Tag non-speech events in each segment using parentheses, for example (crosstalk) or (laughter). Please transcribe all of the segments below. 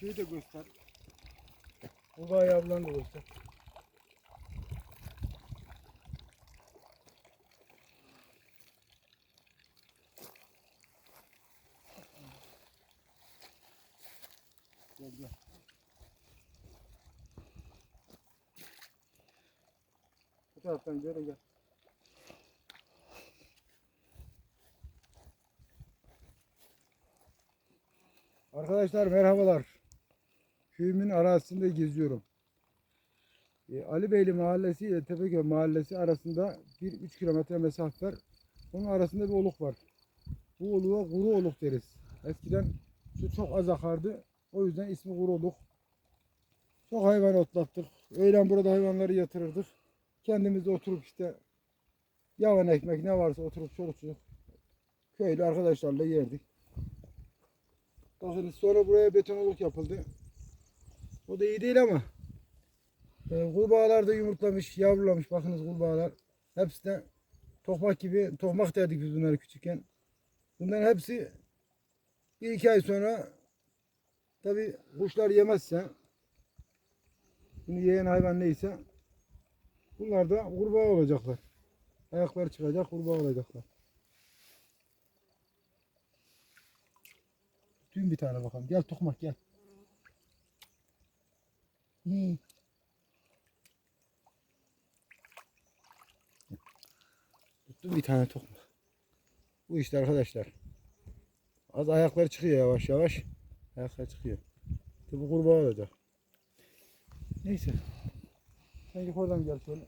Şeyi de göster. Kurbağa yavrularını da göster. Gel gel. Bu taraftan böyle gel. Arkadaşlar merhabalar. Köyümün arasında geziyorum. E, Ali Beyli Mahallesi ile Tepeköy Mahallesi arasında 1-3 kilometre mesafe var. Onun arasında bir oluk var. Bu oluğa kuru oluk deriz. Eskiden su çok az akardı. O yüzden ismi kuru oluk. Çok hayvan otlattık. Öğlen burada hayvanları yatırırdık. Kendimiz de oturup işte yavan ekmek ne varsa oturup çoluk çocuk köylü arkadaşlarla yerdik. Bakın sonra buraya beton oluk yapıldı. O da iyi değil ama e, kurbağalar da yumurtlamış, yavrulamış. Bakınız kurbağalar. Hepsi de tokmak gibi, tokmak derdik biz bunları küçükken. Bunların hepsi bir iki ay sonra tabi kuşlar yemezse bunu yiyen hayvan neyse bunlar da kurbağa olacaklar. Ayakları çıkacak, kurbağa olacaklar. Dün bir tane bakalım. Gel tokmak gel. Hmm. Tuttum bir tane tokmak. Bu işte arkadaşlar. Az ayakları çıkıyor yavaş yavaş. Ayakları çıkıyor. İşte bu kurbağa olacak. Neyse. Sen yukarıdan gel şöyle.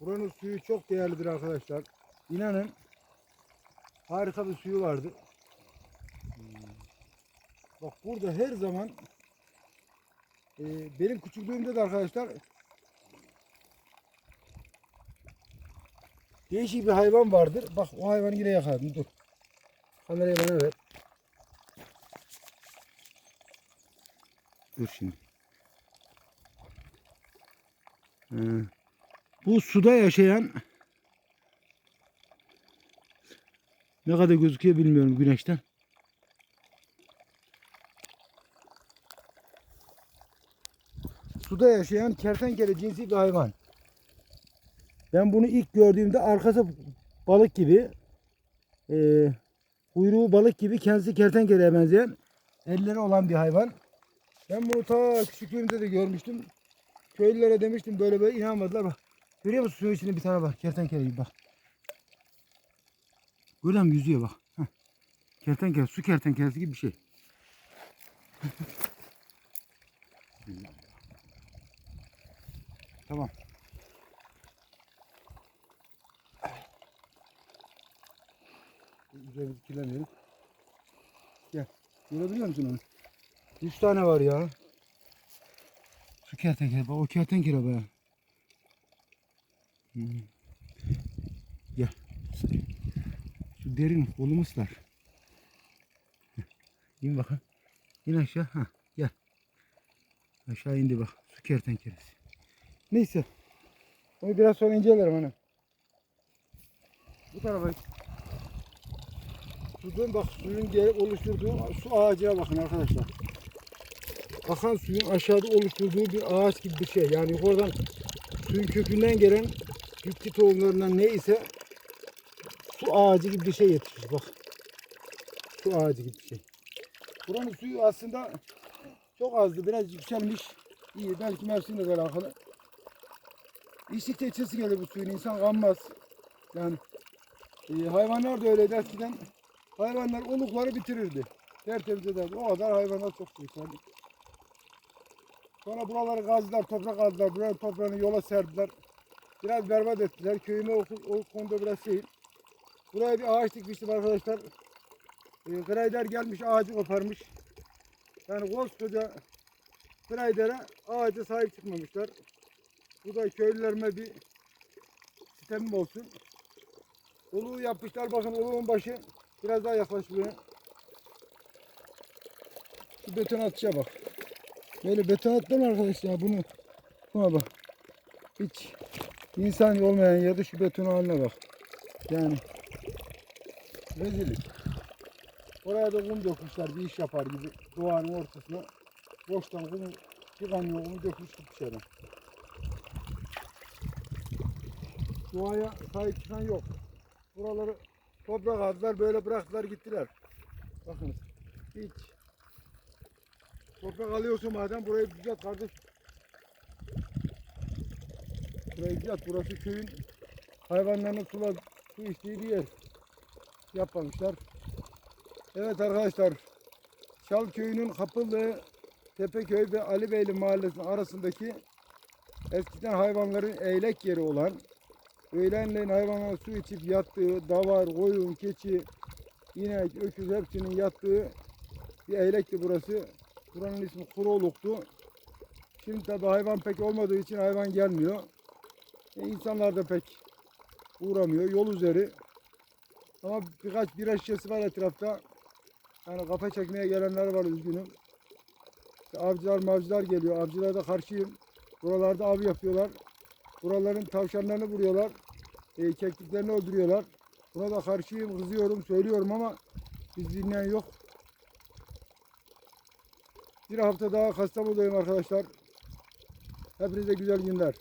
Buranın suyu çok değerlidir arkadaşlar. İnanın harika bir suyu vardı. Hmm. Bak burada her zaman e, benim küçüklüğümde de arkadaşlar değişik bir hayvan vardır. Bak o hayvanı yine yakaladım. Dur. Kamerayı bana ver. Dur şimdi. Hı. Bu suda yaşayan ne kadar gözüküyor bilmiyorum güneşten. Suda yaşayan kertenkele cinsi bir hayvan. Ben bunu ilk gördüğümde arkası balık gibi e, kuyruğu balık gibi kendisi kertenkeleye benzeyen elleri olan bir hayvan. Ben bunu ta küçüklüğümde de görmüştüm. Köylülere demiştim böyle böyle inanmadılar. Bak Görüyor musun suyun içinde bir tane var. Kertenkele gibi bak. Görüyor musun yüzüyor bak. Heh. Kertenkele, su kertenkelesi gibi bir şey. (laughs) tamam. Üzerimizi kirlemeyelim. Gel. Görebiliyor musun onu? 100 tane var ya. Su kertenkele. O kertenkele be. Hmm. Gel. Şu derin kolumu ıslar. İn bakın. İn aşağı. Ha, gel. Aşağı indi bak. Su kertenkelesi. Neyse. Onu biraz sonra incelerim hani. Bu tarafa. Sudun bak suyun oluşturduğu su ağacına bakın arkadaşlar. Akan suyun aşağıda oluşturduğu bir ağaç gibi bir şey. Yani yukarıdan suyun kökünden gelen bitki tohumlarından neyse su ağacı gibi bir şey yetişmiş bak. Su ağacı gibi bir şey. Buranın suyu aslında çok azdı. Biraz yükselmiş. İyi. Belki mevsimle de alakalı. İçlikte içesi gelir bu suyun. İnsan kanmaz. Yani e, hayvanlar da öyleydi eskiden. Hayvanlar olukları bitirirdi. Tertemiz ederdi. O kadar hayvanlar çok su. Sonra buraları kazdılar, toprak aldılar. Buranın toprağını yola serdiler. Biraz berbat ettiler. Köyüme o, o konuda biraz şey. Buraya bir ağaç dikmiştim arkadaşlar. E, Grayder gelmiş ağacı koparmış. Yani koskoca Grayder'e ağaca sahip çıkmamışlar. Bu da köylülerime bir sitemim olsun. Oluğu yapmışlar. Bakın oluğun başı biraz daha yaklaş buraya. Şu beton atışa bak. Böyle beton atlar arkadaşlar bunu. Buna bak. Hiç insan olmayan yerde şu beton haline bak. Yani rezillik. Oraya da kum dökmüşler bir iş yapar gibi doğanın ortasına. Boştan kum, bir kamyon kumu dökmüş adam. Doğaya sahip çıkan yok. Buraları toprak aldılar böyle bıraktılar gittiler. Bakın hiç. Toprak alıyorsun madem burayı düzelt kardeş. Düzelt. Burası köyün hayvanlarının sula, su içtiği bir yer. Yapmamışlar. Evet arkadaşlar. Şal köyünün Kapıllı Tepeköy ve Ali Beyli mahallesinin arasındaki eskiden hayvanların eylek yeri olan öğlenleyin hayvanlar su içip yattığı davar, koyun, keçi, inek, öküz hepsinin yattığı bir eylekti burası. Buranın ismi Kuroluk'tu. Şimdi tabi hayvan pek olmadığı için hayvan gelmiyor. E, insanlar da pek uğramıyor. Yol üzeri. Ama birkaç bira şişesi var etrafta. Yani kafa çekmeye gelenler var üzgünüm. İşte avcılar mavcılar geliyor. Avcılara da karşıyım. Buralarda av yapıyorlar. Buraların tavşanlarını vuruyorlar. E, kekliklerini öldürüyorlar. Buna da karşıyım, kızıyorum, söylüyorum ama biz dinleyen yok. Bir hafta daha Kastamonu'dayım arkadaşlar. Hepinize güzel günler.